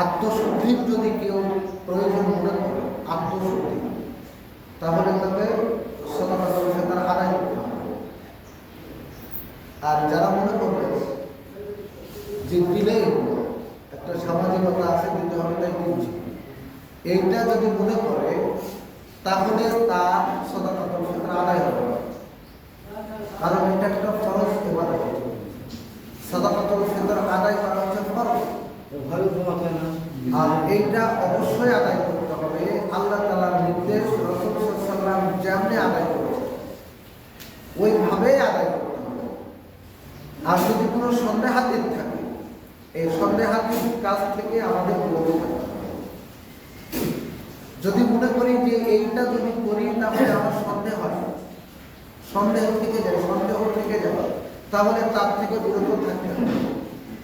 আত্মশুদ্ধির যদি কেউ প্রয়োজন মনে করে, আত্মশুদ্ধি। তাহলে সদাকাতুল ফিতর আদায় আর যারা মনে করবে যে দিলেই একটা সামাজিকতা আছে, দিতে হবে তাই দিচ্ছি এইটা যদি মনে করে, তাহলে তার সদাকাতুল ফিতর আদায় হবে না। কারণ এটা একটা ফরজ ইবাদত সদাকাতুল ফিতর আদায় করা হচ্ছে ফরজ হয় না। আর এইটা অবশ্যই আদায় করতে হবে। আল্লাহ তালার নির্দেশ যেমনি আদায় করেছে ওইভাবেই আদায় করতে হবে। আর যদি কোনো সন্দেহাতীত থাকে, এই সন্দেহাতীত কাজ থেকে আমাদের যদি মনে করি যে এইটা যদি করি, তাহলে আমার সন্দেহ হয়। সন্দেহ থেকে যায়, সন্দেহ থেকে যায়। তাহলে তার থেকে বিরত থাকতে হবে।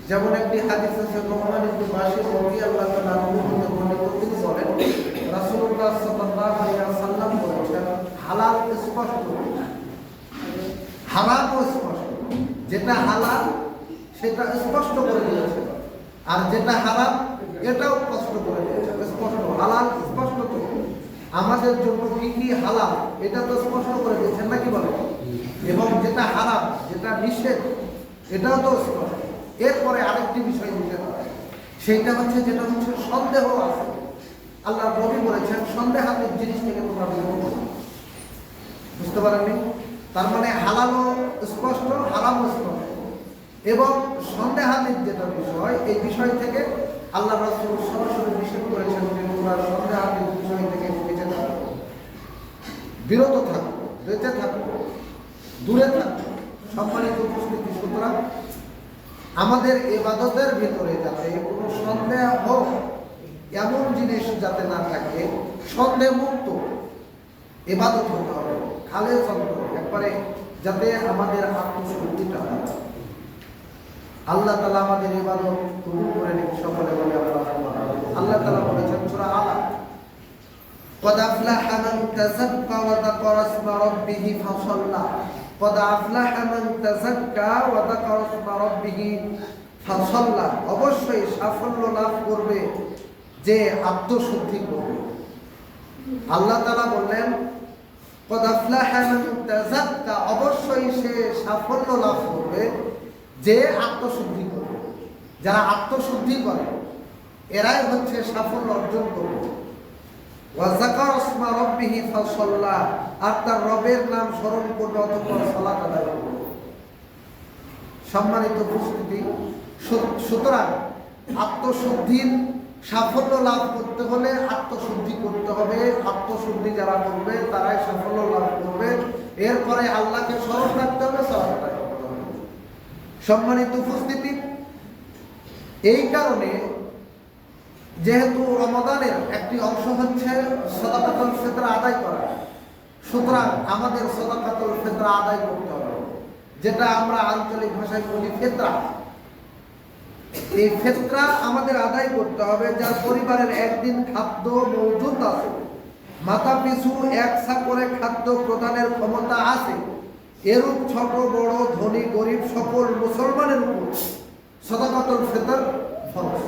যেমন একটি হাদিস আছে নোমান ইবনে বাশির রাদিয়াল্লাহু তাআলা হতে বর্ণিত তিনি বলেন, রাসূলুল্লাহ সাল্লাল্লাহু আলাইহি ওয়াসাল্লাম বলেছেন হালাল স্পষ্ট হারাম স্পষ্ট। যেটা হালাল, সেটা স্পষ্ট করে দিয়েছে। আর যেটা হারাম, এটাও স্পষ্ট করে দিয়েছে। স্পষ্ট, হালাল, স্পষ্ট তো। আমাদের জন্য কি কি হালাল, এটা তো স্পষ্ট করে দিয়েছেন নাকি বলে এবং যেটা হারাম, যেটা নিষেধ, এটাও তো স্পষ্ট। এরপরে আরেকটি বিষয় নিষেধ হয় সেইটা হচ্ছে, যেটা হচ্ছে সন্দেহ আছে। আল্লাহ নবী বলেছেন, সন্দেহাতীত জিনিস থেকে তোমরা বিরত। বুঝতে পারেননি? তার মানে হালালও স্পষ্ট, হারামও স্পষ্ট। এবং সন্দেহাতীত যেটা বিষয়, এই বিষয় থেকে আল্লাহ রাসূল সরাসরি নিষেধ করেছেন যে তোমরা সন্দেহাতীত বিষয় থেকে বেঁচে থাকো। বিরত থাকো, বেঁচে থাকো, দূরে থাকো। সম্মানিত উপস্থিতি, সুতরাং আমাদের এবাদতের ভিতরে যাতে কোনো সন্দেহ হোক এমন জিনিস যাতে না থাকে সন্দেহ মুক্ত এবাদত হতে হবে খালে চন্দ্র একবারে যাতে আমাদের আত্মশুদ্ধিটা হয় আল্লাহ তালা আমাদের এবাদত কবুল করে নিন সকলে বলে আল্লাহ আল্লাহ তালা বলেছেন সূরা আলা قد أفلح من تزكى وذكر اسم ربه فصلى قد أفلح من تزكى وذكر اسم ربه فصلى অবশ্যই সাফল্য লাভ করবে যে আত্মশুদ্ধি করবে আল্লাহ তাআলা বললেন قد أفلح من تزكى অবশ্যই সে সাফল্য লাভ করবে যে আত্মশুদ্ধি করবে যারা আত্মশুদ্ধি করে এরাই হচ্ছে সাফল্য অর্জন করবে ওয়াজাকার রব্বিহি ফাসাল্লা আর তার রবের নাম স্মরণ করবে অতঃপর সালাত আদায় করবে। সম্মানিত উপস্থিতি সুতরাং আত্মশুদ্ধির সাফল্য লাভ করতে হলে আত্মশুদ্ধি করতে হবে। আত্মশুদ্ধি যারা করবে, তারাই সাফল্য লাভ করবে। এরপরে আল্লাহকে স্মরণ রাখতে হবে, সালাত আদায় হবে। সম্মানিত উপস্থিতি, এই কারণে যেহেতু রমাদানের একটি অংশ হচ্ছে সদাকাতুল ফিতর আদায় করা। সুতরাং আমাদের সদাকাতুল ফিতর আদায় করতে হবে, যেটা আমরা আঞ্চলিক ভাষায় বলি ফেতরা। এই ফেতরা আমাদের আদায় করতে হবে যার পরিবারের একদিন খাদ্য মজুদ আছে। মাথা পিছু একসা করে খাদ্য প্রদানের ক্ষমতা আছে। এরূপ ছোট, বড়, ধনী, গরিব সকল মুসলমানের উপর সদাকাতুল ফিতর ফরজ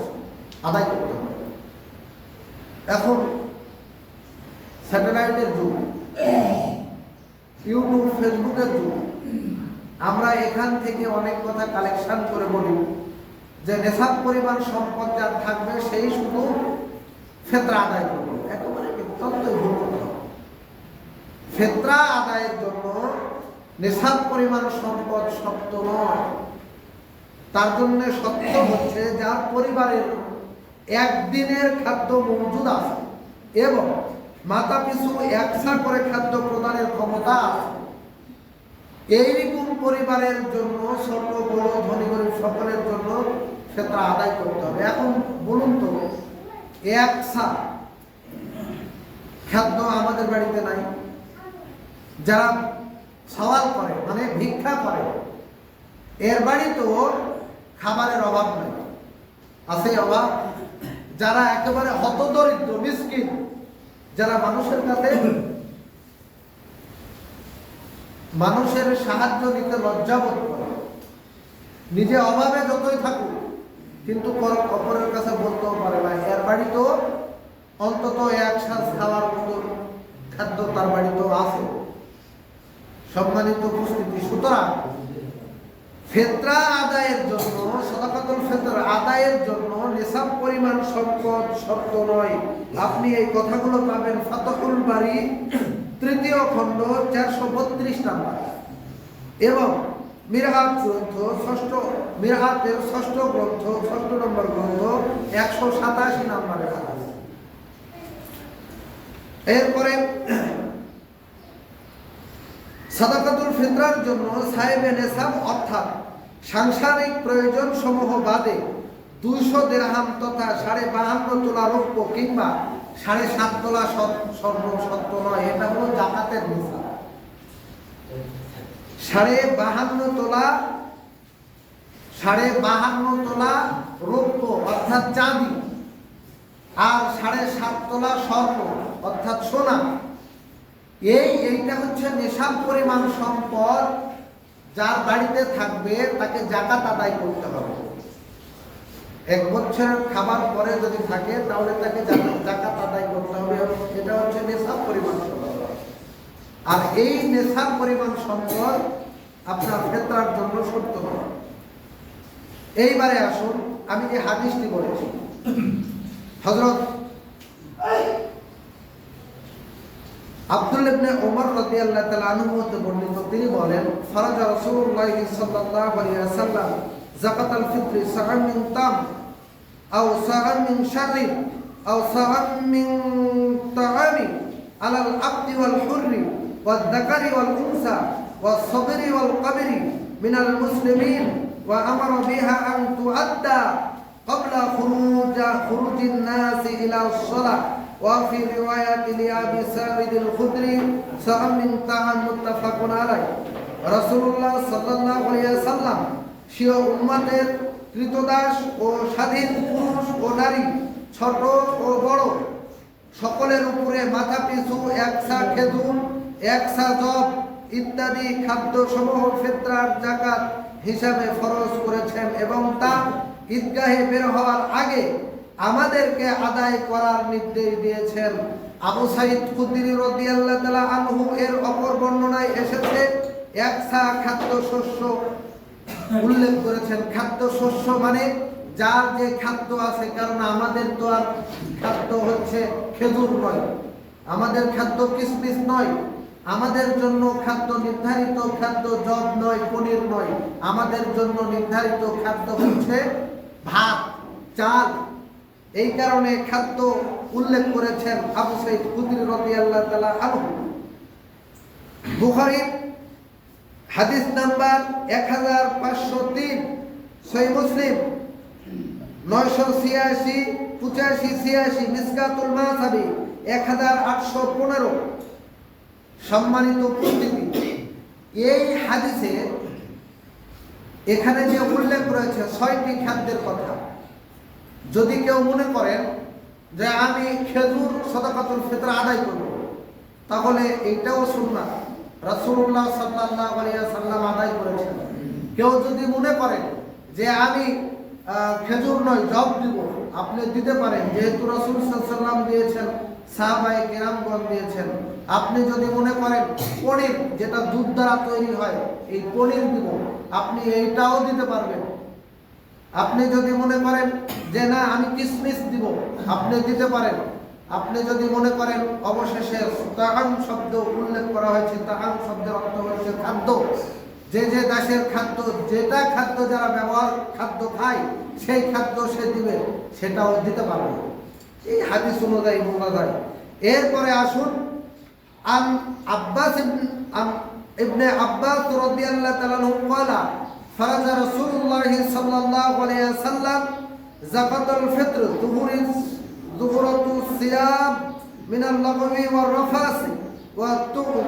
আদায় করতে হবে। এখন স্যাটেলাইটের যুগ, ইউটিউব, ফেসবুকের যুগ। আমরা এখান থেকে অনেক কথা কালেকশন করে বলি, যে নেশাব পরিমাণ সম্পদ যার থাকবে সেই শুধু ফেতরা আদায় করবে একেবারে অত্যন্ত ফেতরা আদায়ের জন্য নেশাব পরিমাণ সম্পদ শক্ত নয়। তার জন্য সত্য হচ্ছে যার পরিবারের একদিনের খাদ্য মজুদ আছে এবং মাতা পিছু একসা করে খাদ্য প্রদানের ক্ষমতা আছে। এইরকম পরিবারের জন্য ছোট বড়, ধনী গরিব সকলের জন্য সেটা আদায় করতে হবে। এখন বলুন তো, একসা খাদ্য আমাদের বাড়িতে নাই। যারা সওয়াল করে মানে ভিক্ষা করে, এর বাড়িতেও খাবারের অভাব নাই। আছে অভাব? যারা একেবারে হতদরিদ্র, মিসকিন, যারা মানুষের কাছে মানুষের সাহায্য নিতে লজ্জাবোধ করে। নিজে অভাবে যতই থাকুক, কিন্তু অপরের কাছে বলতেও পারে না। এর বাড়ি তো অন্তত এক সাজ খাওয়ার মতো খাদ্য তার বাড়িতেও আছে। সম্মানিত উপস্থিতি। সুতরাং ফেতরা আদায়ের জন্য, সদাকাতুল ফেতর আদায়ের জন্য নিসাব পরিমাণ সম্পদ শর্ত নয়। আপনি এই কথাগুলো পাবেন ফাতহুল বাড়ি তৃতীয় খণ্ড, চারশো বত্রিশ নাম্বার। এবং মিরহাত গ্রন্থ, ষষ্ঠ, মিরহাতের ষষ্ঠ গ্রন্থ, ষষ্ঠ নম্বর গ্রন্থ, একশো সাতাশি নম্বরে এরপরে সাদাকাতুল ফিতরার জন্য সাহেবে নেসাব অর্থাৎ সাংসারিক প্রয়োজন সমূহ বাদে দুইশো দেড়হাম তথা সাড়ে বাহান্ন তোলা রৌপ্য কিংবা সাড়ে সাত তোলা স্বর্ণ সত্য নয়, এটা হলো জাকাতের নিসাব সাড়ে বাহান্ন তোলা, সাড়ে বাহান্ন তোলা রৌপ্য, অর্থাৎ চাঁদি, আর সাড়ে সাত তোলা স্বর্ণ, অর্থাৎ সোনা। এই, এইটা হচ্ছে নেশাব পরিমাণ সম্পদ যার বাড়িতে থাকবে, তাকে জাকাত আদায় করতে হবে। এক বছর খাবার পরে যদি থাকে, তাহলে তাকে জাকাত- আদায় করতে হবে। এটা হচ্ছে নেশাব পরিমাণ আর এই নেশাব পরিমাণ সম্পদ আপনার ফেতরার জন্য সত্য নয় এইবারে আসুন, আমি যে হাদিসটি বলেছি। হজরত আব্দুল ইবনে ওমর রাদিয়াল্লাহু তাআলা আনহু হতে বর্ণিত তিনি বলেন ফারাজা রাসূলুল্লাহ সাল্লাল্লাহু আলাইহি ওয়াসাল্লাম যাকাতাল ফিত্র সাআন মিন তাম আও সাআন মিন শারিব আও সাআন মিন তাআমি আলাল আবদি ওয়াল হুররি ওয়াল যাকারি ওয়াল উনসা ওয়াস সাগরি ওয়াল কাবিরি মিনাল মুসলিমিন ওয়া আমারা বিহা আন তুআদ্দা قبل خروج خروج الناس إلى الصلاة وفي رواية لأبي سعيد الخدري سواء من طعام متفق عليه رسول الله صلى الله عليه وسلم সিও উম্মতের কৃতদাস ও স্বাধীন পুরুষ ও নারী ছোট ও বড় সকলের উপরে মাথা পিছু একসা খেজুর একসা জব ইত্যাদি খাদ্য সমূহ ফেতরার জাকাত হিসাবে ফরজ করেছেন এবং তা ঈদগাহে বের হওয়ার আগে আমাদেরকে আদায় করার নির্দেশ দিয়েছেন। আবু সাইদ খুদ্দিনী রাদিয়াল্লাহু তাআলা আনহু এর অপর বর্ণনায় এসেছে, একসা খাদ্য শস্য। উল্লেখ করেছেন, খাদ্য শস্য মানে যার যে খাদ্য আছে, কারণ আমাদের তো আর খাদ্য হচ্ছে খেজুর নয়। আমাদের খাদ্য কিসমিস নয়। আমাদের জন্য খাদ্য নির্ধারিত খাদ্য জব নয়, পনির নয়। আমাদের জন্য নির্ধারিত খাদ্য হচ্ছে ভাত, চাল। এই কারণে খাদ্য উল্লেখ করেছেন আবু সাইদ কুদির রবি আল্লাহ তালা আনহু। বুখারীর হাদিস নাম্বার এক হাজার পাঁচশো তিন সই মুসলিম। নয়শো ছিয়াশি, পঁচাশি ছিয়াশি মিসকাতুল মাসাবি এক হাজার আটশো পনেরো। সম্মানিত উপস্থিতি, এই হাদিসে এখানে যে উল্লেখ রয়েছে, ছয়টি খাদ্যের কথা। যদি কেউ মনে করেন যে আমি খেজুর সদাকাতুল ফিতর আদায় করব, তাহলে এইটাও শুননা রাসূলুল্লাহ সাল্লাল্লাহু আলাইহি সাল্লাম আদায় করেছেন। কেউ যদি মনে করেন যে আমি খেজুর নয়, জব দিব, আপনি দিতে পারেন। যেহেতু রসুল সাল্লাম দিয়েছেন সাহাবাই কেরামগণ দিয়েছেন। আপনি যদি মনে করেন পনির, যেটা দুধ দ্বারা তৈরি হয়, এই পনির দিব, আপনি এইটাও দিতে পারবেন। আপনি যদি মনে করেন যে না, আমি কিসমিস দিব, আপনি দিতে পারেন। আপনি যদি মনে করেন অবশেষে তাহাম শব্দ উল্লেখ করা হয়েছে তাহাম শব্দের অর্থ হয়েছে খাদ্য। যে যে দাসের খাদ্য, যেটা খাদ্য যারা ব্যবহার, খাদ্য খায়, সেই খাদ্য সে দিবে, সেটাও দিতে পারবে। এই হাদিস অনুযায়ী যায়। এরপরে আসুন, আন আব্বাস ইবন- আম- আব্বাস রাদিয়াল্লাহু তাআলা আনহু قال فرض رسول الله صلى الله عليه وسلم زكاة الفطر ظهور ظهورة الصيام من اللغو والرفاس والتؤم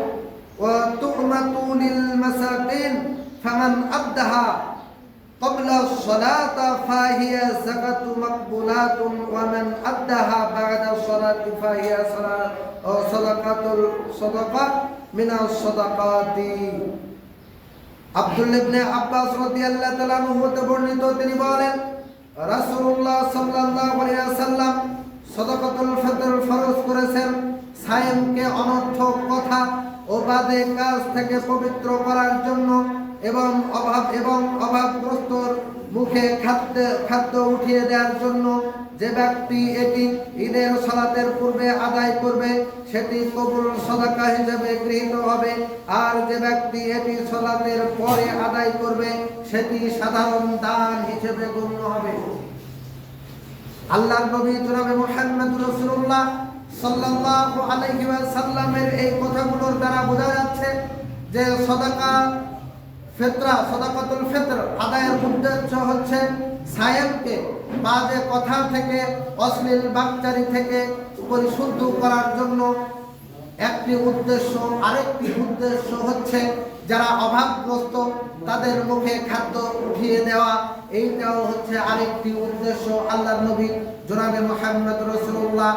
والتؤمة للمساكين فمن أبدها قبل الصلاة فهي زكاة مقبولات ومن أدها بعد الصلاة فهي صلاة أو صدقة الصدقة من الصدقات আব্দুল ইবনে আব্বাস রাদিয়াল্লাহু তাআলা হতে বর্ণিত, তিনি বলেন, রাসূলুল্লাহ সাল্লাল্লাহু আলাইহি ওয়াসাল্লাম সাদাকাতুল ফিতর ফরজ করেছেন। সায়েমকে অনর্থক কথা ও বাদে কাজ থেকে পবিত্র করার জন্য এবং অভাব এবং অভাবগ্রস্তর মুখে খাদ্য খাদ্য উঠিয়ে দেওয়ার জন্য যে ব্যক্তি এটি ঈদের সালাতের পূর্বে আদায় করবে, সেটি কবুল সদাকা হিসেবে গৃহীত হবে। আর যে ব্যক্তি এটি সালাতের পরে আদায় করবে, সেটি সাধারণ দান হিসেবে গণ্য হবে। আল্লাহর নবী জনাবে মুহাম্মদ রাসূলুল্লাহ সাল্লাল্লাহু আলাইহি ওয়াসাল্লামের এই কথাগুলোর দ্বারা বোঝা যাচ্ছে যে সদাকা ফিতরা, সদাকাতুল ফিতর, আদায়ের উদ্দেশ্য হচ্ছে সায়েমকে বাজে কথা থেকে, অশ্লীল বাকচারি থেকে পরিশুদ্ধ করার জন্য একটি উদ্দেশ্য, আরেকটি উদ্দেশ্য হচ্ছে যারা অভাবগ্রস্ত তাদের মুখে খাদ্য উঠিয়ে দেওয়া। এইটাও হচ্ছে আরেকটি উদ্দেশ্য আল্লাহ নবী জনাবে মোহাম্মদ রসুল্লাহ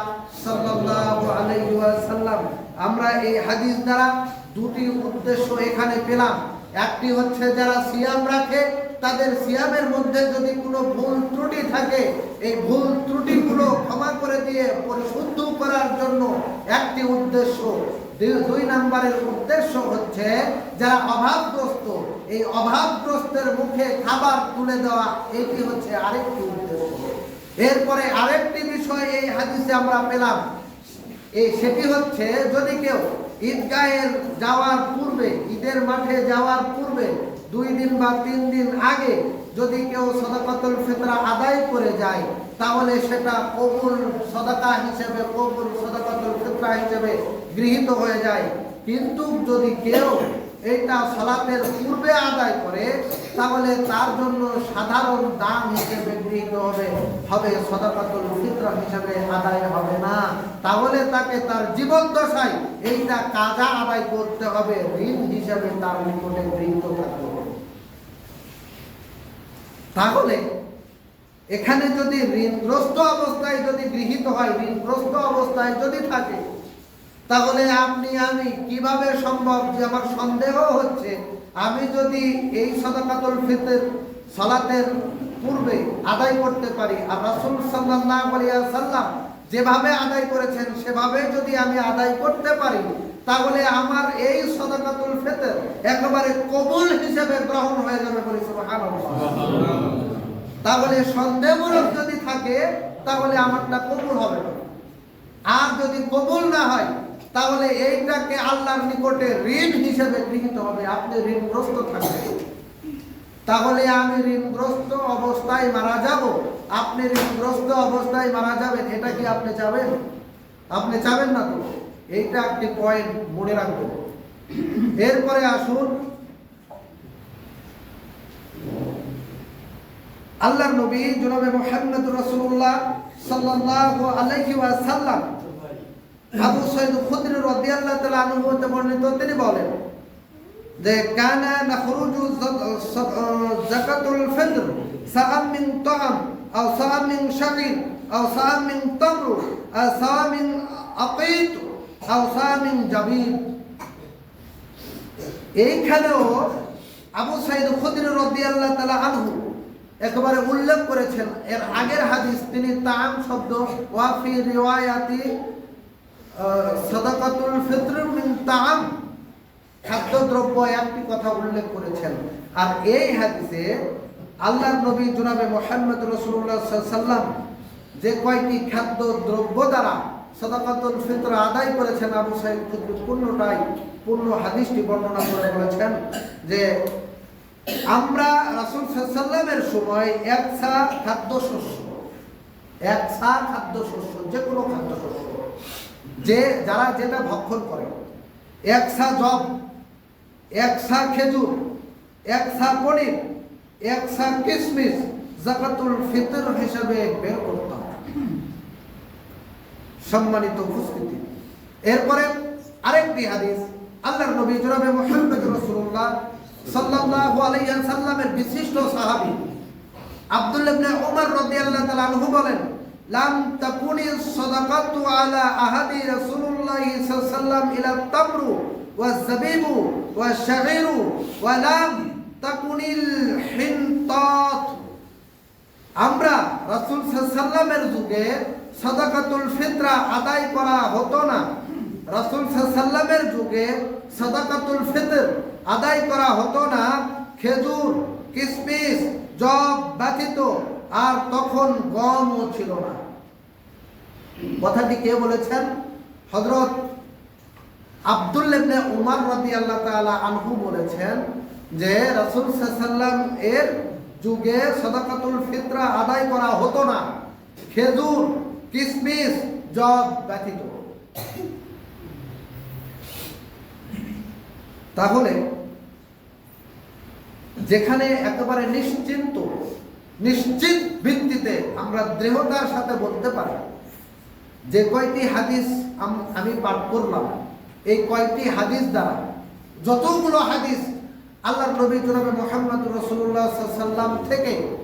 ওয়াসাল্লাম। আমরা এই হাদিস দ্বারা দুটি উদ্দেশ্য এখানে পেলাম। একটি হচ্ছে যারা সিয়াম রাখে, তাদের সিয়ামের মধ্যে যদি কোনো ভুল ত্রুটি থাকে, এই ভুল ত্রুটিগুলো ক্ষমা করে দিয়ে পরিশুদ্ধ করার জন্য একটি উদ্দেশ্য, দুই- নম্বরের উদ্দেশ্য হচ্ছে যারা অভাবগ্রস্ত, এই অভাবগ্রস্তের মুখে খাবার তুলে দেওয়া, এটি হচ্ছে আরেকটি উদ্দেশ্য। এরপরে আরেকটি বিষয় এই হাদিসে আমরা পেলাম, এই সেটি হচ্ছে যদি কেউ ঈদগাহের যাওয়ার পূর্বে, ঈদের মাঠে যাওয়ার পূর্বে, দুই দিন বা তিন দিন আগে যদি কেউ সদাকাতুল ফিতরা আদায় করে যায়, তাহলে সেটা কবুল সদাকা হিসেবে, কবুল সদাকাতুল ফিতরা হিসেবে গৃহীত হয়ে যায়। কিন্তু যদি কেউ এটা সালাতের পূর্বে আদায় করে, তাহলে তার জন্য সাধারণ দান হিসেবে গৃহীত হবে হবে সদাকাতুল ফিতরা হিসেবে আদায় হবে না। তাহলে তাকে তার জীবন দশায় এইটা কাজা আদায় করতে হবে, ঋণ হিসেবে তার নিকটে গৃহীত থাকতে হবে। তাহলে এখানে যদি ঋণগ্রস্ত অবস্থায় যদি গৃহীত হয়, ঋণগ্রস্ত অবস্থায় যদি থাকে তাহলে আপনি, আমি কীভাবে সম্ভব যে আমার সন্দেহ হচ্ছে? আমি যদি এই সদাকাতুল ফিতর সালাতের পূর্বে আদায় করতে পারি, আর রাসূল আলাইহি সাল্লাম যেভাবে আদায় করেছেন, সেভাবে যদি আমি আদায় করতে পারি, তাহলে আমার এই সদাকাতুল ফিতর একেবারে কবুল হিসেবে গ্রহণ হয়ে যাবে বলে তাহলে সন্দেহমূলক যদি থাকে, তাহলে আমারটা কবুল হবে আর যদি কবুল না হয় তাহলে এইটাকে আল্লাহর নিকটে ঋণ হিসেবে গৃহীত হবে। আপনি ঋণগ্রস্ত থাকবেন। তাহলে আমি ঋণগ্রস্ত অবস্থায় মারা যাব। আপনি ঋণগ্রস্ত অবস্থায় মারা যাবেন, এটা কি আপনি চাবেন? আপনি চাবেন না তো? এইটা একটি পয়েন্ট মনে রাখবেন। এরপরে আসুন। আল্লাহর নবী জনাবে মুহাম্মদ রাসূলুল্লাহ সাল্লাল্লাহু আলাইহি ওয়াসাল্লাম আবু সাইদ খুদরি রাদিয়াল্লাহু তাআলা আনহু হতে বর্ণিত, তিনি বলেন যে, কানা নাখরুজু যাকাতুল ফিতর, সাআম মিন তাআম, আও সাআম মিন শাকির আও সাআম মিন তামর, আও সাআম মিন আকিত, আও সাআম মিন জাবিব এইখানেও আবু সাইদ খুদরি রাদিয়াল্লাহু তাআলা আনহু একেবারে উল্লেখ করেছেন, এর আগের হাদিস তিনি তাম শব্দ ওয়াফি রিওয়ায়াতি সাদাকাতুল ফিত্র মিন তাম খাদ্যদ্রব্য একটি কথা উল্লেখ করেছেন। আর এই হাদিসে আল্লাহর নবী জনাবে মোহাম্মদ রসুল্লাহ সাল্লাম যে কয়টি খাদ্য দ্রব্য দ্বারা সদাকাতুল ফিতর আদায় করেছেন, আবু সাইদ খুদ্রি পূর্ণটাই, পূর্ণ হাদিসটি বর্ণনা করে বলেছেন যে আমরা রাসুল সাল্লামের সময় এক ছা খাদ্যশস্য, এক ছা খাদ্যশস্য যে কোনো খাদ্যশস্য। যে যারা যেটা ভক্ষণ করে, এক ছা জব, এক ছা খেজুর, এক ছা পনির, এক ছা কিশমিশ জাকাতুল ফিতর হিসাবে বের করতাম সম্মানিত উপস্থিতি। এরপরে আরেকটি হাদিস, আল্লাহর নবী জনাবে মুহাম্মদ রাসূলুল্লাহ সাল্লাল্লাহু আলাইহি সাল্লামের বিশিষ্ট সাহাবী আব্দুল্লাহ ইবনে ওমর রাদিয়াল্লাহু তাআলা আনহু বলেন লাম তাকুনি সাদাকাতু আলা আহাদি রাসূলুল্লাহ সাল্লাল্লাহু ইলা তামরু ওয়া জাবিবু ওয়া শাগিরু ওয়া লাম তাকুনিল হিনতাত। আমরা রাসূল সাল্লামের যুগে সাদাকাতুল ফিতরা আদায় করা হতো না। রাসূল সাল্লামের যুগে সাদাকাতুল ফিতর আদায় করা হতো না। খেজুর, কিসমিস জব ব্যতীত আর তখন গমও ছিল না। কথাটি কে বলেছেন? হযরত আব্দুল ইবনে উমর রাদিয়াল্লাহু তাআলা আনহু বলেছেন যে রাসূল সাল্লাল্লাহু এর যুগে সাদাকাতুল ফিতরা আদায় করা হতো না। খেজুর, কিসমিস জব ব্যতীত। তাহলে যেখানে একেবারে নিশ্চিন্ত নিশ্চিত ভিত্তিতে আমরা দৃঢ়তার সাথে বলতে পারি। যে কয়টি হাদিস আম- পাঠ করলাম, এই কয়টি হাদিস দ্বারা যতগুলো হাদিস আল্লাহ নবী জনাবে মোহাম্মদ রসুল্লাহ সাল্লাম থেকে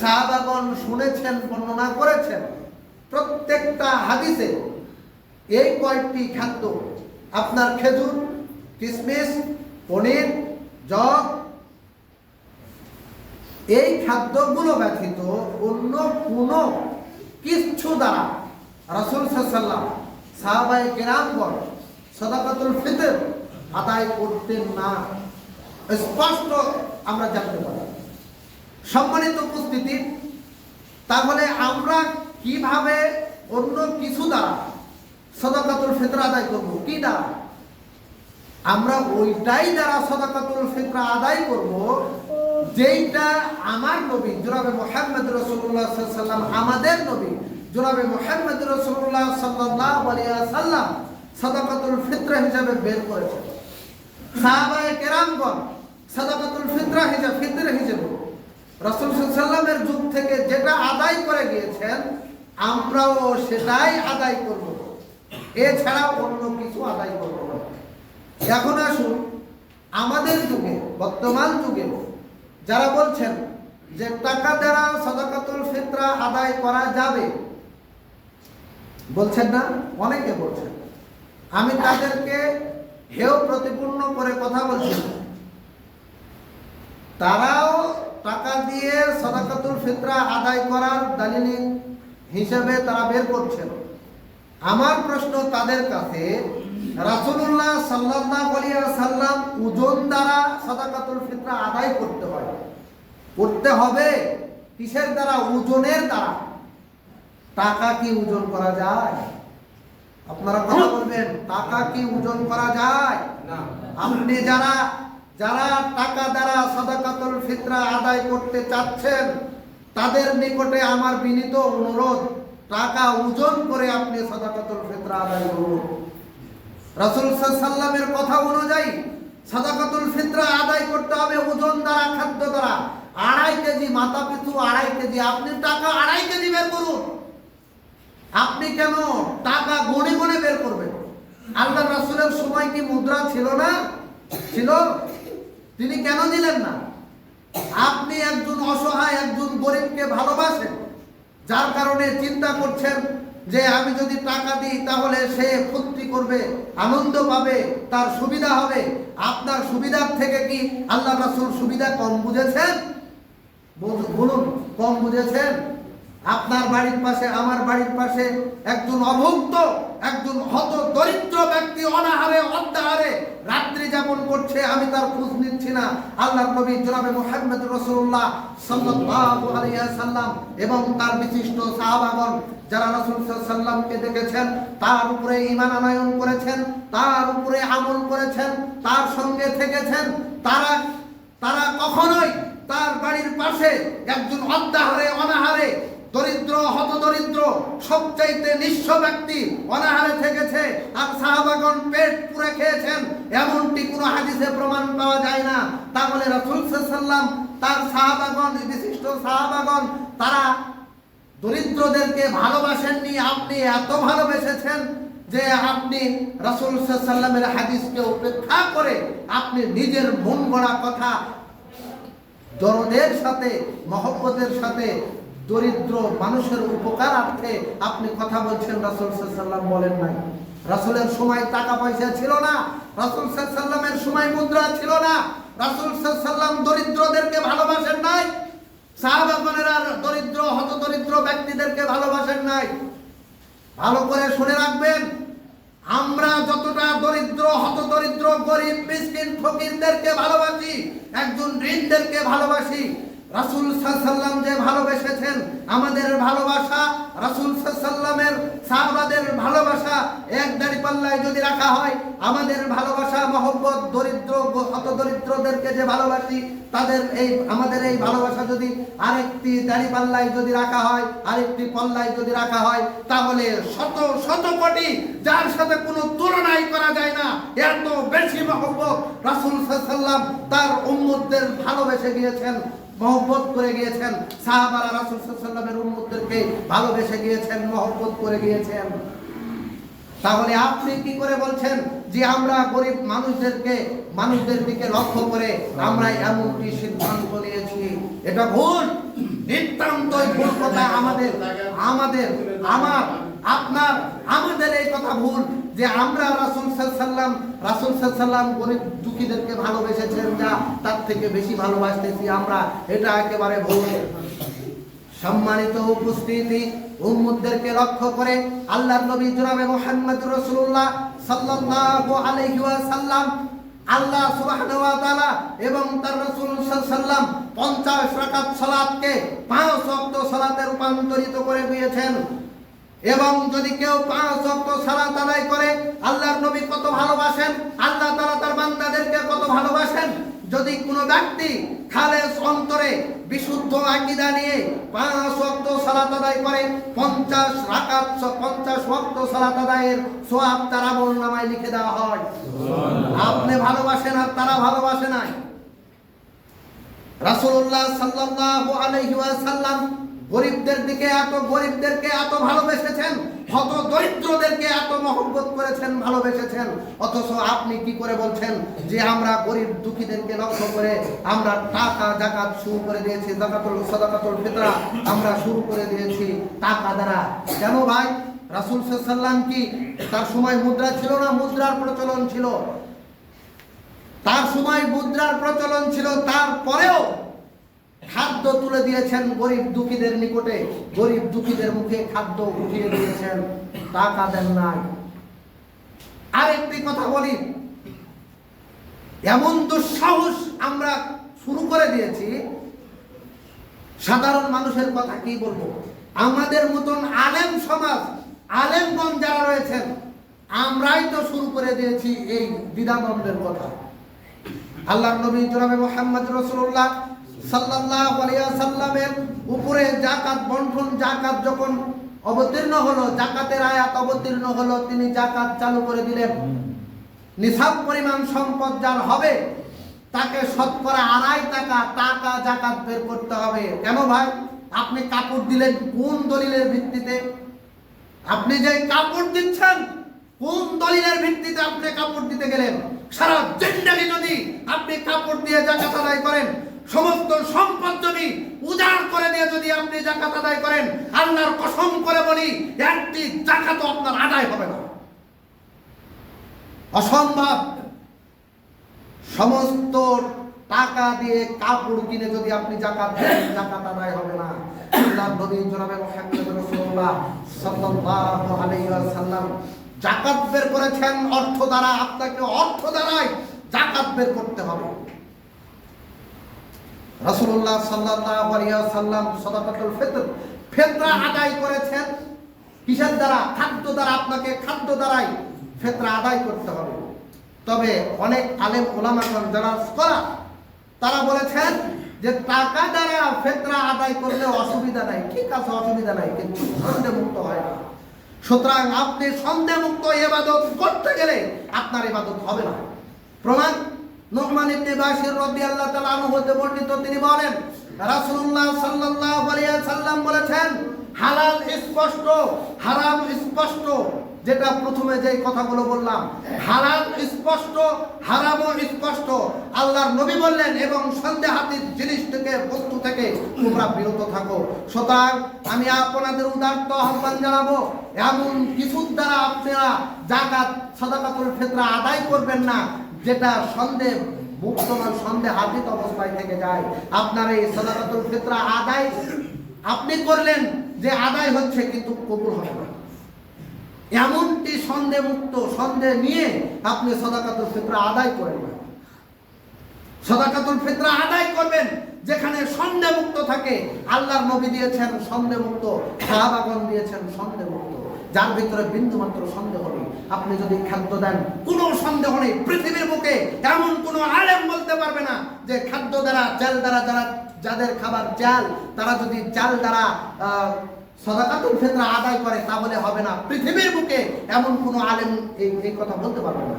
সাহাবাগণ শুনেছেন, বর্ণনা করেছেন, প্রত্যেকটা হাদিসে এই কয়েকটি খাদ্য, আপনার খেজুর, কিসমিস, পনির জগ এই খাদ্যগুলো ব্যতীত অন্য কোনো কিচ্ছু দ্বারা রাসুল সাল্লাম সাহাবাই কেরামগণ সদাকাতুল ফিতর আদায় করতেন না। স্পষ্ট আমরা জানতে পারি সম্মানিত উপস্থিতি, তাহলে আমরা কীভাবে অন্য কিছু দ্বারা সদাকাতুল ফিতর আদায় করব? কি দ্বারা? আমরা ওইটাই দ্বারা সদাকাতুল ফিতর আদায় করব যেইটা আমার নবী, জনাবে মোহাম্মদ রসুল্লাহ সাল্লাম আমাদের নবী, জনাবে মোহাম্মদ রসুল্লাহ আলাইহি সাল্লাম সদাকাতুল ফিতর হিসাবে বের করেছেন। সাহাবায়ে কেরামগণ সাদাকাতুল ফিতরা হিসাবে, ফিতর হিসেবে রাসূল সাল্লামের যুগ থেকে যেটা আদায় করে গিয়েছেন, আমরাও সেটাই আদায় করব। এছাড়া অন্য কিছু আদায় করব এখন আসুন, আমাদের যুগে, বর্তমান যুগে যারা বলছেন যে টাকা দ্বারা সদাকাতুল ফিতরা আদায় করা যাবে, বলছেন না? অনেকে বলছেন। আমি তাদেরকে হেও প্রতিপূর্ণ করে কথা বলছি তারাও টাকা দিয়ে সদাকাতুল ফিতরা আদায় করার দালিলি হিসেবে তারা বের করছেন। আমার প্রশ্ন তাদের কাছে আলাইহি সাল্লাম ওজন দ্বারা সাদাকাতুল ফিতরা আদায় করতে হয়। করতে হবে কিসের দ্বারা? ওজনের দ্বারা। টাকা কি ওজন করা যায়? আপনারা কথা বলবেন টাকা কি ওজন করা যায়? না। আপনি যারা যারা টাকা দ্বারা সাদাকাতুল ফিতরা আদায় করতে চাচ্ছেন তাদের নিকটে আমার বিনীত অনুরোধ টাকা ওজন করে আপনি সাদাকাতুল ফিতরা আদায় করুন। রাসূল সাল্লামের কথা অনুযায়ী সাদাকাতুল ফিতরা আদায় করতে হবে ওজন দ্বারা, খাদ্য দ্বারা। আড়াই কেজি মাথা পিছু আড়াই কেজি। আপনি টাকা আড়াই কেজি বের করুন। আপনি কেন টাকা গনে গনে বের করবেন? আল্লাহ রাসূলের সময় কি মুদ্রা ছিল না? ছিল? তিনি কেন দিলেন না? আপনি একজন অসহায়, একজন গরিবকে ভালোবাসেন, যার কারণে চিন্তা করছেন যে আমি যদি টাকা দিই, তাহলে সে ফুর্তি করবে, আনন্দ পাবে, তার সুবিধা হবে। আপনার সুবিধার থেকে কি আল্লাহ রাসুল সুবিধা কম বুঝেছেন? বলুন, কম বুঝেছেন? আপনার বাড়ির পাশে, আমার বাড়ির পাশে একজন অভুক্ত একজন হত দরিদ্র ব্যক্তি অনাহারে অদ্যাহারে রাত্রি যাপন করছে, আমি তার খোঁজ নিচ্ছি না। আল্লাহ নবী জনাবে মুহাম্মদ রসুল্লাহ সাল্লাল্লাহু আলাইহি সাল্লাম এবং তার বিশিষ্ট সাহাবাগণ যারা রাসূল সাল্লামকে দেখেছেন, তার উপরে ঈমান আনয়ন করেছেন, তার উপরে আমল করেছেন, তার সঙ্গে থেকেছেন, তারা তারা কখনোই তার বাড়ির পাশে একজন অদ্যাহারে অনাহারে দরিদ্র হত হতদরিদ্র, সবচাইতে নিঃস্ব ব্যক্তি অনাহারে থেকেছে আর সাহাবাগণ পেট পুরে খেয়েছেন। এমনটি কোনো হাদিসে প্রমাণ পাওয়া যায় না। তাহলে রাসূল সাল্লাম তার সাহাবাগণ, বিশিষ্ট সাহাবাগণ, তারা দরিদ্রদেরকে ভালোবাসেননি। আপনি এত ভালোবেসেছেন যে আপনি রাসূল সাল্লামের হাদিসকে উপেক্ষা করে আপনি নিজের মন গড়া কথা, দরদের সাথে, মহব্বতের সাথে দরিদ্র মানুষের উপকারার্থে আপনি কথা বলছেন, রাসুল সাল্লাম বলেন নাই। রাসূলের সময় টাকা পয়সা ছিল না, রাসূল সাল্লামের সময় মুদ্রা ছিল না, রাসুল সাল্লাম দরিদ্রদেরকে ভালোবাসেন নাই সাহাবাগণেরা দরিদ্র হত দরিদ্র ব্যক্তিদেরকে ভালোবাসেন নাই। ভালো করে শুনে রাখবেন, আমরা যতটা দরিদ্র হত দরিদ্র গরিব, মিসকিন, ফকিরদেরকে ভালোবাসি, একজন ঋণদেরকে ভালোবাসি রাসুল সাল্লাম যে ভালোবেসেছেন আমাদের ভালোবাসা, রাসুল সাল্লামের সাহাবাদের ভালোবাসা এক দাড়ি পাল্লায় যদি রাখা হয়, আমাদের ভালোবাসা, মহব্বত, দরিদ্র, হত দরিদ্রদেরকে যে ভালোবাসি, তাদের এই, আমাদের এই ভালোবাসা যদি আরেকটি দাড়ি পাল্লায় যদি রাখা হয়, আরেকটি পাল্লায় যদি রাখা হয়, তাহলে শত শত কোটি যার সাথে কোনো তুলনাই করা যায় না। এত বেশি মহব্বত রাসুল সাল্লাম তার উম্মতদের ভালোবেসে গিয়েছেন মহব্বত করে গিয়েছেন। সাহাবারা রাসুল সাল্লামের উম্মতদেরকে ভালোবেসে গিয়েছেন, মহব্বত করে গিয়েছেন। তাহলে আপনি কি করে বলছেন যে আমরা গরিব মানুষদেরকে, মানুষদের দিকে লক্ষ্য করে আমরা এমনটি সিদ্ধান্ত নিয়েছি? এটা ভুল, নিতান্তই ভুল কথা আমাদের আমাদের, আমার, আপনার, আমাদের এই কথা ভুল। যে আমরা রাসুল সাল্লাম রাসুল সাল্লাম গরিব দুঃখীদেরকে ভালোবেসেছেন যা তার থেকে বেশি ভালোবাসতেছি আমরা, এটা একেবারে ভুল। সম্মানিত উপস্থিতি, উম্মতদেরকে লক্ষ্য করে আল্লাহর নবী জনাবে মুহাম্মদ রাসূলুল্লাহ সাল্লাল্লাহু আলাইহি ওয়াসাল্লাম, আল্লাহ সুবহানাহু ওয়া তাআলা এবং তার রাসূল সাল্লাল্লাহু 50 রাকাত সালাতকে পাঁচ ওয়াক্ত সালাতে রূপান্তরিত করে দিয়েছেন। এবং যদি কেউ পাঁচ ওয়াক্ত সালাত আদায় করে আল্লাহর নবী কত ভালোবাসেন আল্লাহ তাআলা তার বান্দাদেরকে কত ভালোবাসেন? যদি কোনো ব্যক্তি খালেস অন্তরে বিশুদ্ধ আকীদা নিয়ে পাঁচ ওয়াক্ত সালাত আদায় করে পঞ্চাশ রাকাত পঞ্চাশ ওয়াক্ত সালাত আদায়ের সোয়াব তার আমল নামায় লিখে দেওয়া হয়। আপনি ভালোবাসেন আর তারা ভালোবাসে নাই। রাসূলুল্লাহ সাল্লাল্লাহু আলাইহি ওয়াসাল্লাম গরিবদের দিকে এত গরিবদেরকে এত ভালোবেসেছেন, হত দরিদ্রদেরকে এত মহব্বত করেছেন, ভালোবেসেছেন। অথচ আপনি কি করে বলছেন যে আমরা গরিব দুঃখীদেরকে লক্ষ্য করে আমরা টাকা, জাকাত শুরু করে দিয়েছি, জাকাতুল, সাদাকাতুল ফিতরা আমরা শুরু করে দিয়েছি টাকা দ্বারা। কেন ভাই? রাসূল সাল্লাম কি তার সময় মুদ্রা ছিল না? মুদ্রার প্রচলন ছিল। তার সময় মুদ্রার প্রচলন ছিল, তারপরেও খাদ্য তুলে দিয়েছেন গরিব দুঃখীদের নিকটে। গরিব দুঃখীদের মুখে খাদ্য উঠিয়ে দিয়েছেন। টাকা দেন নাই। আরেকটি কথা বলি। এমন দুঃসাহস আমরা শুরু করে দিয়েছি। সাধারণ মানুষের কথা কি বলব? আমাদের মতন আলেম সমাজ আলেমগণ যারা রয়েছেন, আমরাই তো শুরু করে দিয়েছি এই দ্বিধাদ্বন্দ্বের কথা। আল্লাহ নবী জনাবে মোহাম্মদ রসুল্লাহ সাল্লাল্লাহু আলাইহি সাল্লামের উপরে জাকাত বন্টন জাকাত যখন অবতীর্ণ হলো জাকাতের আয়াত অবতীর্ণ হলো, তিনি জাকাত চালু করে দিলেন। নিসাব পরিমাণ সম্পদ যার হবে, তাকে শতকরা আড়াই টাকা টাকা জাকাত বের করতে হবে। কেন ভাই? আপনি কাপড় দিলেন কোন দলিলের ভিত্তিতে? আপনি যে কাপড় দিচ্ছেন, কোন দলিলের ভিত্তিতে আপনি কাপড় দিতে গেলেন? সারা জিন্দাগি যদি আপনি কাপড় দিয়ে জাকাত আদায় করেন সমস্ত সম্পদ যদি উজাড় করে দিয়ে যদি আপনি জাকাত আদায় করেন, আল্লাহর কসম করে বলি, একটি জাকাতও আপনার আদায় হবে না। অসম্ভব। সমস্ত টাকা দিয়ে কাপড় কিনে যদি আপনি জাকাত দেন, জাকাত আদায় হবে না। আল্লাহ নবী জনাবে মুহাম্মদ রাসূলুল্লাহ সাল্লাল্লাহু আলাইহি ওয়াসাল্লাম জাকাত বের করেছেন অর্থ দ্বারা, আপনাকে অর্থ দ্বারাই জাকাত বের করতে হবে। রাসূলুল্লাহ সাল্লাল্লাহু আলাইহি ওয়াসাল্লাম সাদাকাতুল ফিতর, ফিতরা আদায় করেছেন। কিসের দ্বারা? খাদ্য দ্বারা আপনাকে খাদ্য দ্বারাই ফিতরা আদায় করতে হবে। তবে অনেক আলেম ওলামাগণ যারা স্কলার তারা বলেছেন যে টাকা দ্বারা ফেতরা আদায় করলে অসুবিধা নাই। ঠিক আছে অসুবিধা নাই? কিন্তু সন্দেহ মুক্ত হয় না। সুতরাং আপনি সন্দেহ মুক্ত এবাদত করতে গেলে আপনার এবাদত হবে না। প্রমাণ নোমান ইবনে বাশির রাদিয়াল্লাহু তাআলা হতে বর্ণিত, তিনি বলেন, রাসূলুল্লাহ সাল্লাল্লাহু আলাইহি সাল্লাম বলেছেন, হালাল স্পষ্ট, হারাম স্পষ্ট, যেটা প্রথমে যে কথাগুলো বললাম, হালাল স্পষ্ট, হারামও স্পষ্ট, আল্লাহর নবী বললেন এবং সন্দেহাতীত জিনিস থেকে, বস্তু থেকে তোমরা বিরত থাকো। সুতরাং আমি আপনাদের উদার্ত আহ্বান জানাব, এমন কিছুর দ্বারা আপনারা জাকাত সদাকাতুল ফিতরা আদায় করবেন না যেটা সন্দেহ মুক্ত নয় সন্দেহ হাতিত অবস্থায় থেকে যায়। আপনার এই সদাকাতুল ফিতরা আদায়, আপনি করলেন যে আদায় হচ্ছে কিন্তু কবুল হবে না। এমনটি সন্দেহ মুক্ত সন্দেহ নিয়ে আপনি সদাকাতুল ফিতরা আদায় করেন না। সদাকাতুল ফিতরা আদায় করবেন যেখানে সন্দেহ মুক্ত থাকে। আল্লাহর নবী দিয়েছেন সন্দেহ মুক্ত সাহাবাগন দিয়েছেন সন্দেহ মুক্ত যার ভিতরে বিন্দু মাত্র সন্দেহ নেই। আপনি যদি খাদ্য দেন, কোনো সন্দেহ নেই। পৃথিবীর বুকে এমন কোনো আলেম বলতে পারবে না যে খাদ্য দ্বারা চাল দ্বারা যারা যাদের খাবার চাল তারা যদি চাল দ্বারা সদাকাতুল ফিতরা আদায় করে, তাহলে হবে না। পৃথিবীর বুকে এমন কোনো আলেম এই এই কথা বলতে পারবে না।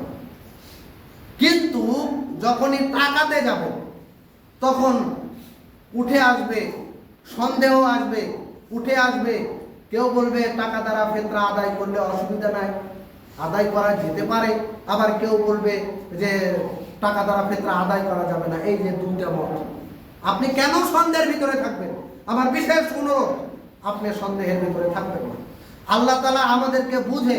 কিন্তু যখনই টাকাতে যাব, তখন উঠে আসবে, সন্দেহ আসবে, উঠে আসবে, কেউ বলবে টাকা দ্বারা ফেতরা আদায় করলে অসুবিধা নাই। আদায় করা যেতে পারে। আবার কেউ বলবে যে টাকা দ্বারা ফেতরা আদায় করা যাবে না, এই যে দুইটা মত। আপনি কেন সন্দেহের ভিতরে থাকবেন? আমার বিশেষ অনুরোধ, আপনি সন্দেহের ভিতরে থাকবেন না। আল্লাহ তালা আমাদেরকে বুঝে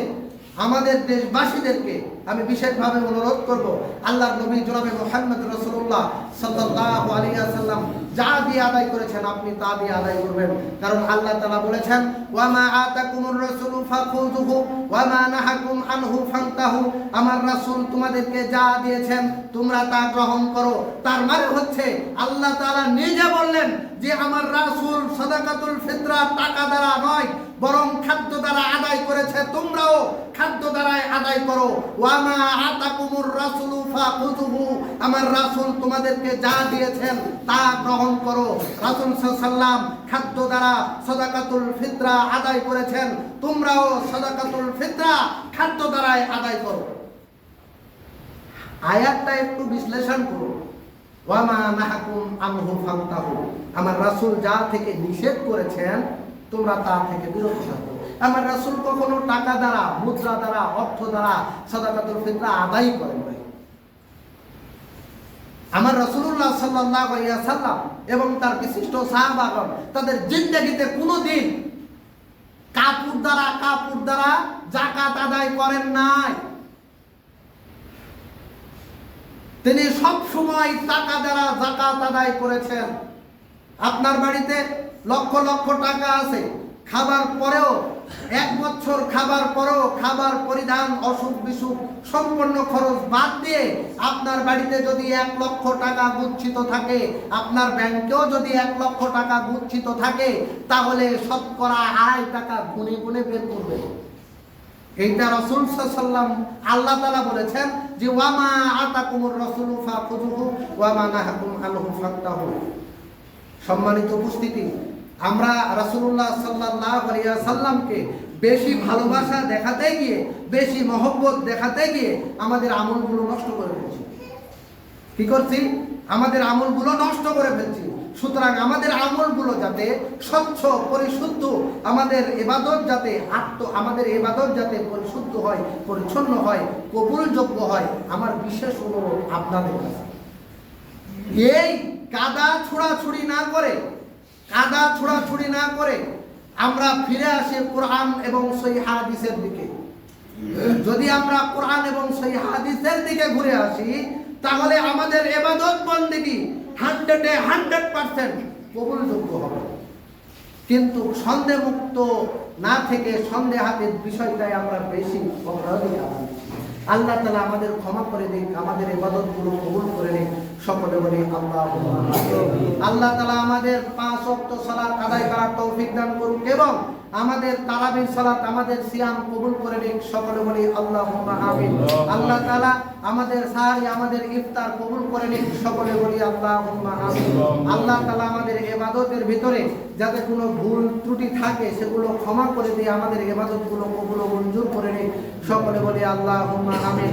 আমাদের দেশবাসীদেরকে আমি বিশেষভাবে অনুরোধ করব, আল্লাহর নবী জনাবে মোহাম্মদ রসুল্লাহ সাল্লাল্লাহু আলাইহি ওয়াসাল্লাম, যা দিয়ে আদায় করেছেন আপনি তা দিয়ে আদায় করবেন। কারণ আল্লাহ তাআলা বলেছেন ওয়া মা আতাকুমুর রাসূলু ফাখুযুহু ওয়া মা নাহাকুম আনহু ফান্তাহু। আমার রাসূল তোমাদেরকে যা দিয়েছেন, তোমরা তা গ্রহণ করো। তার মানে হচ্ছে, আল্লাহ তালা নিজে বললেন যে আমার রাসূল সাদাকাতুল ফিতরা টাকা দ্বারা নয়, বরং খাদ্য দ্বারা আদায় করেছে। তোমরাও খাদ্য দ্বারাই আদায় করো। ওয়ামা আতাকুমুর রাসূলু ফাখুযুহু আমার রাসূল তোমাদেরকে যা দিয়েছেন তা গ্রহণ করো। সাল্লাল্লাম খাদ্য দ্বারা সাদাকাতুল আদায় করেছেন। তোমরাও সাদাকাতুল খাদ্য দ্বারাই আদায় করো। আয়াতটা একটু বিশ্লেষণ করো। ওয়ামা নাহাকুম আনহু ফান্তাহু আমার রাসূল যা থেকে নিষেধ করেছেন, তোমরা তা থেকে বিরত থাকো। আমার রাসূল কখনো টাকা দ্বারা, মুদ্রা দ্বারা, অর্থ দ্বারা সাদাকাতুল ফিতরা আদায় করেন নাই। আমার রাসূলুল্লাহ সাল্লাল্লাহু আলাইহি সাল্লাম এবং তার বিশিষ্ট সাহাবাগণ, তাদের জিন্দেগিতে কোনোদিন কাপুর দ্বারা কাপুর দ্বারা জাকাত আদায় করেন নাই। তিনি সব সময় টাকা দ্বারা জাকাত আদায় করেছেন। আপনার বাড়িতে লক্ষ লক্ষ টাকা আছে। খাবার পরেও, এক বছর খাবার পরেও খাবার পরিধান অসুখ বিসুখ সম্পূর্ণ খরচ বাদ দিয়ে আপনার বাড়িতে যদি এক লক্ষ টাকা গুচ্ছিত থাকে, আপনার ব্যাংকেও যদি এক লক্ষ টাকা গুচ্ছিত থাকে, তাহলে শতকরা আড়াই টাকা গুনে গুনে বের করবে। এইটা রসুল সাল্লাম আল্লাহ তালা বলেছেন যে, ওয়ামা আতাকুমুর রসুল ফাখুযুহু, ওয়ামা নাহাকুম আনহু ফান্তাহু সম্মানিত উপস্থিতি আমরা রাসূলুল্লাহ সাল্লাল্লাহু আলাইহি সাল্লামকে বেশি ভালোবাসা দেখাতে গিয়ে, বেশি মহব্বত দেখাতে গিয়ে আমাদের আমলগুলো নষ্ট করে ফেলছি। কি করছি? আমাদের আমলগুলো নষ্ট করে ফেলছি। সুতরাং আমাদের আমলগুলো যাতে স্বচ্ছ, পরিশুদ্ধ, আমাদের এবাদত যাতে আত্ম, আমাদের এবাদত যাতে পরিশুদ্ধ হয়, পরিচ্ছন্ন হয়, কবুলযোগ্য হয়, আমার বিশেষ অনুরোধ আপনাদের কাছে। এই কাদা ছোড়াছুড়ি না করে কাদা ছোড়াছুড়ি না করে আমরা ফিরে আসি কোরআন এবং সই হাদিসের দিকে যদি আমরা কোরআন এবং সেই হাদিসের দিকে ঘুরে আসি, তাহলে আমাদের এবাদত বন্দিগি হান্ড্রেডে হান্ড্রেড পার্সেন্ট কবুলযোগ্য হবে কিন্তু সন্দেহ মুক্ত না থেকে সন্দেহাতীত বিষয়টাই আমরা বেশি অগ্রাধিকার। আল্লাহ তালা আমাদের ক্ষমা করে দিন আমাদের এবাদতগুলো কবুল করে নিন সকলে বলি আল্লাহ আল্লাহ তালা আমাদের পাঁচ অক্ট সালাদ আদায় করার তৌফিক দান করুন এবং আমাদের তারাবির সালাত আমাদের সিয়াম কবুল করে নিক সকলে বলি আল্লাহ আমিন। আল্লাহ তালা আমাদের সাহারি আমাদের ইফতার কবুল করে নিক সকলে বলি আল্লাহ আমিন। আল্লাহ তালা আমাদের এবাদতের ভিতরে যাতে কোনো ভুল ত্রুটি থাকে সেগুলো ক্ষমা করে দিয়ে আমাদের এবাদতগুলো কবুল মঞ্জুর করে নিক সকলে বলি আল্লাহ আমিন।